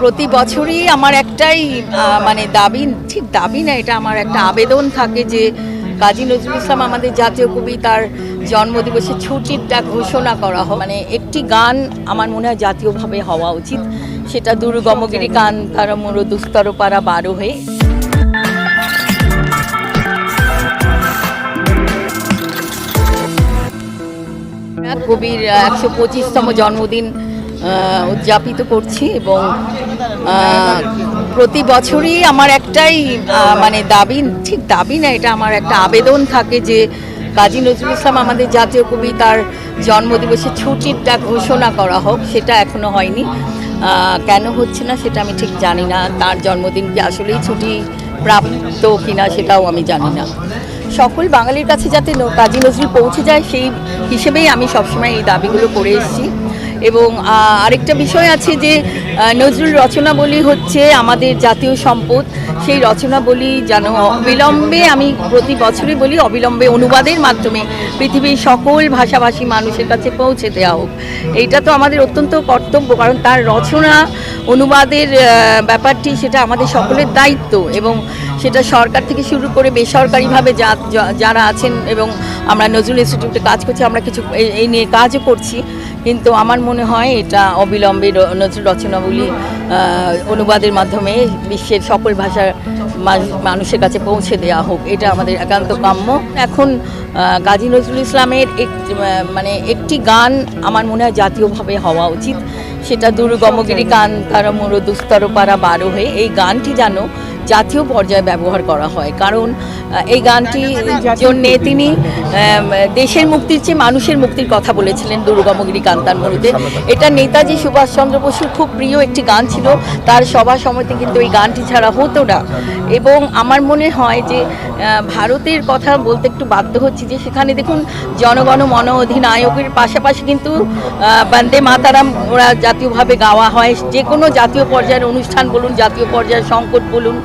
প্রতি বছরই আমার একটাই মানে দাবি, ঠিক দাবি না, এটা আমার একটা আবেদন থাকে যে কাজী নজরুল ইসলাম আমাদের জাতীয় কবি, তার জন্মদিবসে ছুটিটা ঘোষণা করা হোক। মানে একটি গান আমার মনে হয় জাতীয়ভাবে হওয়া উচিত। সেটা দুর্গমগিরি গান তার মোর দুস্তর পাড়া বারো হয়ে। কবির একশো পঁচিশতম জন্মদিন উদযাপিত করছি এবং প্রতি বছরই আমার একটাই মানে দাবি, ঠিক দাবি না, এটা আমার একটা আবেদন থাকে যে কাজী নজরুল ইসলাম আমাদের জাতীয় কবি তার জন্মদিবসে ছুটিটা ঘোষণা করা হোক, সেটা এখনও হয়নি। কেন হচ্ছে না সেটা আমি ঠিক জানি না, তার জন্মদিন কি আসলেই ছুটি প্রাপ্ত কিনা সেটাও আমি জানি না। সকল বাঙালির কাছে যাতে কাজী নজরুল পৌঁছে যায়, সেই হিসেবেই আমি সবসময় এই দাবিগুলো করে এসেছি। এবং আরেকটা বিষয় আছে যে নজরুল রচনাবলী হচ্ছে আমাদের জাতীয় সম্পদ। সেই রচনাবলী যেন অবিলম্বে আমি প্রতি বছরই বলি, অবিলম্বে অনুবাদের মাধ্যমে পৃথিবীর সকল ভাষাভাষী মানুষের কাছে পৌঁছে দেওয়া হোক। এইটা তো আমাদের অত্যন্ত কর্তব্য, কারণ তার রচনা, অনুবাদের ব্যাপারটি সেটা আমাদের সকলের দায়িত্ব এবং সেটা সরকার থেকে শুরু করে বেসরকারিভাবে যা যারা আছেন এবং আমরা নজরুল ইনস্টিটিউটে কাজ করছি, আমরা কিছু এই- নিয়ে কাজও করছি। কিন্তু আমার মনে হয় এটা অবিলম্বে নজরুল রচনাবলী অনুবাদের মাধ্যমে বিশ্বের সকল ভাষার মানুষের কাছে পৌঁছে দেওয়া হোক, এটা আমাদের একান্ত কাম্য। এখন গাজী নজরুল ইসলামের মানে একটি গান আমার মনে হয় জাতীয়ভাবে হওয়া উচিত। সেটা দুর্গমগিরি গান তারা মোর দুস্তর পাড়া বারো হয়ে এই গানটি যেন জাতীয় পর্যায়ে ব্যবহার করা হয়। কারণ এই গানটি জন্যে তিনি দেশের মুক্তির চেয়ে মানুষের মুক্তির কথা বলেছিলেন দুর্গমগিরি কান্তার মরুতে এটা নেতাজি সুভাষচন্দ্র বসুর খুব প্রিয় একটি গান ছিল। তার সভা সময়তে কিন্তু এই গানটি ছাড়া হতো না। এবং আমার মনে হয় যে ভারতের কথা বলতে একটু বাধ্য হচ্ছি যে সেখানে দেখুন জনগণ মন অধিনায়কের পাশাপাশি কিন্তু বন্দে মাতারাম ওরা জাতীয়ভাবে গাওয়া হয়। যে কোনো জাতীয় পর্যায়ের অনুষ্ঠান বলুন জাতীয় পর্যায়ের সংকট বলুন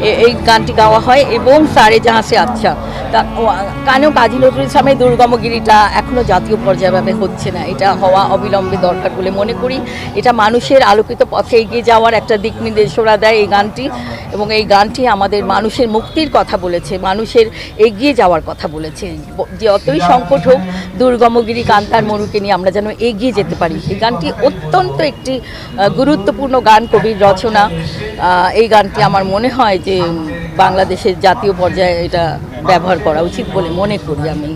এই গানটি গাওয়া হয় এবং সারে জাহাসে আচ্ছা। তা, ও- কেন কাজী নজরুল ইসলামের দুর্গমগিরিটা এখনও জাতীয় পর্যায়ভাবে হচ্ছে না। এটা হওয়া অবিলম্বে দরকার বলে মনে করি। এটা মানুষের আলোকিত পথে এগিয়ে যাওয়ার একটা দিক নির্দেশনা দেয় এই গানটি এবং এই গানটি আমাদের মানুষের মুক্তির কথা বলেছে, মানুষের এগিয়ে যাওয়ার কথা বলেছে। যতই সংকট হোক দুর্গমগিরি কান্তার মরুকে নিয়ে আমরা যেন এগিয়ে যেতে পারি। এই গানটি অত্যন্ত একটি গুরুত্বপূর্ণ গান, কবির রচনা। এই গানটি আমার মনে হয় যে বাংলাদেশের জাতীয় পর্যায়ে এটা ব্যবহার করা উচিত বলে মনে করি আমি।